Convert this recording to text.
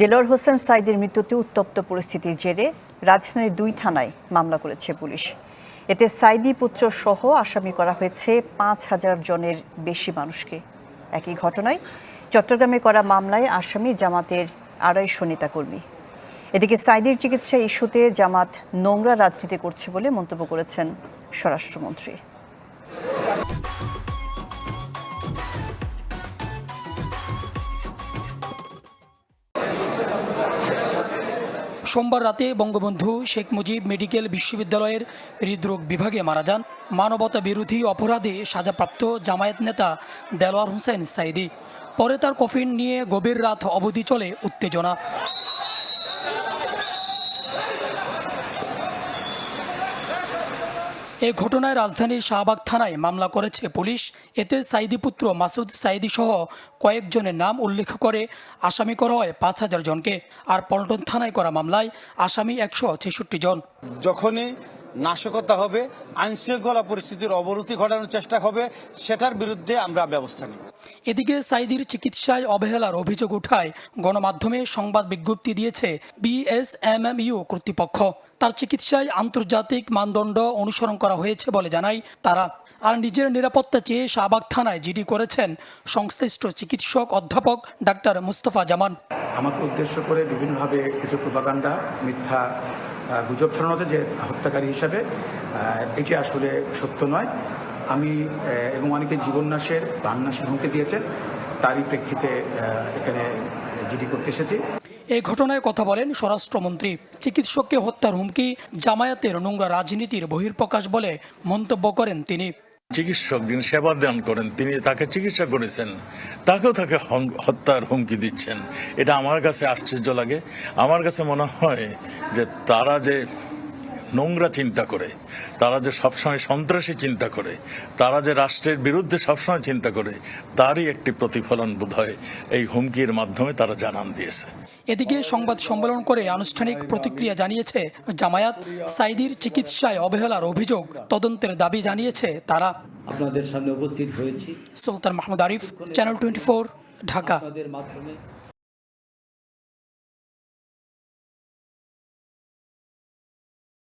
দেলোয়ার হোসেন সাইদের মৃত্যুতে উত্তপ্ত পরিস্থিতির জেরে রাজধানীর দুই থানায় মামলা করেছে পুলিশ। এতে সাইদি পুত্র সহ আসামি করা হয়েছে পাঁচ হাজার জনের বেশি মানুষকে। একই ঘটনায় চট্টগ্রামে করা মামলায় আসামি জামাতের আড়াইশো নেতাকর্মী এদিকে সাইদির চিকিৎসা ইস্যুতে জামাত নোংরা রাজনীতি করছে বলে মন্তব্য করেছেন স্বরাষ্ট্রমন্ত্রী। সোমবার রাতে বঙ্গবন্ধু শেখ মুজিব মেডিকেল বিশ্ববিদ্যালয়ের হৃদরোগ বিভাগে মারা যান। মানবতা বিরোধী অপরাধে সাজাপ্রাপ্ত জামায়াত নেতা দেলোয়ার হোসেন সাইদি। পরে তার কফিন নিয়ে গভীর রাত অবধি চলে উত্তেজনা। এ ঘটনায় রাজধানীর শাহবাগ থানায় মামলা করেছে পুলিশ। এতে সাইদি পুত্র মাসুদ সাইদি সহ কয়েকজনের নাম উল্লেখ করে আসামি করা হয় পাঁচ হাজার জনকে। আর পল্টন থানায় করা মামলায় আসামি একশো ছেষট্টি জন। যখনই নাশকতা হবে আইন শৃঙ্খলা পরিস্থিতির অবনতি ঘটানোর চেষ্টা হবে সেটার বিরুদ্ধে আমরা ব্যবস্থা নিই এদিকে সাইদির চিকিৎসায় অবহেলার অভিযোগ উঠায় গণমাধ্যমে সংবাদ বিজ্ঞপ্তি দিয়েছে বিএসএমএমইউ কর্তৃপক্ষ। তার চিকিৎসায় আন্তর্জাতিক মানদণ্ড অনুসরণ করা হয়েছে বলে জানায় তারা। আর নিজের নিরাপত্তা চেয়ে শাহবাগ থানায় জিডি করেছেন সংশ্লিষ্ট চিকিৎসক অধ্যাপক ডাক্তার মুস্তফা জামান। আমাকে উদ্দেশ্য করে বিভিন্নভাবে কিছু প্রপাগান্ডা, মিথ্যা গুজব ছড়ানোতে যে হত্যাকারী হিসাবে। এটি আসলে সত্য নয়। আমি এবং অনেকে জীবননাশের, প্রাণনাশের হুমকি দিয়েছেন। তারই প্রেক্ষিতে এখানে জিডি করতে এসেছি। এই ঘটনায় কথা বলেন স্বরাষ্ট্রমন্ত্রী। চিকিৎসককে হত্যার হুমকি, জামায়াতের নোংরা রাজনীতির বহির্প্রকাশ বলে মন্তব্য করেন তিনি। চিকিৎসক যিনি সেবা দান করেন, তিনি তাকে চিকিৎসা করেছেন, তাকেও তাকে হত্যার হুমকি দিচ্ছেন। এটা আমার কাছে আশ্চর্য লাগে। আমার কাছে মনে হয় যে তারা যে নোংরা চিন্তা করে, তারা যে সবসময় সন্ত্রাসী চিন্তা করে, তারা যে রাষ্ট্রের বিরুদ্ধে সবসময় চিন্তা করে, তারই একটি প্রতিফলন বোধ এই হুমকির মাধ্যমে তারা জানান দিয়েছে। এদিকে সংবাদ সম্মেলন করে আনুষ্ঠানিক প্রতিক্রিয়া জানিয়েছে জামায়াত সাইদির চিকিৎসায় অবহেলার অভিযোগ। তদন্তের দাবি জানিয়েছে তারা। আপনাদের সামনে উপস্থিত হয়েছি। Sultan Mahmud Arif channel twenty Dhaka. আপনাদের মাধ্যমে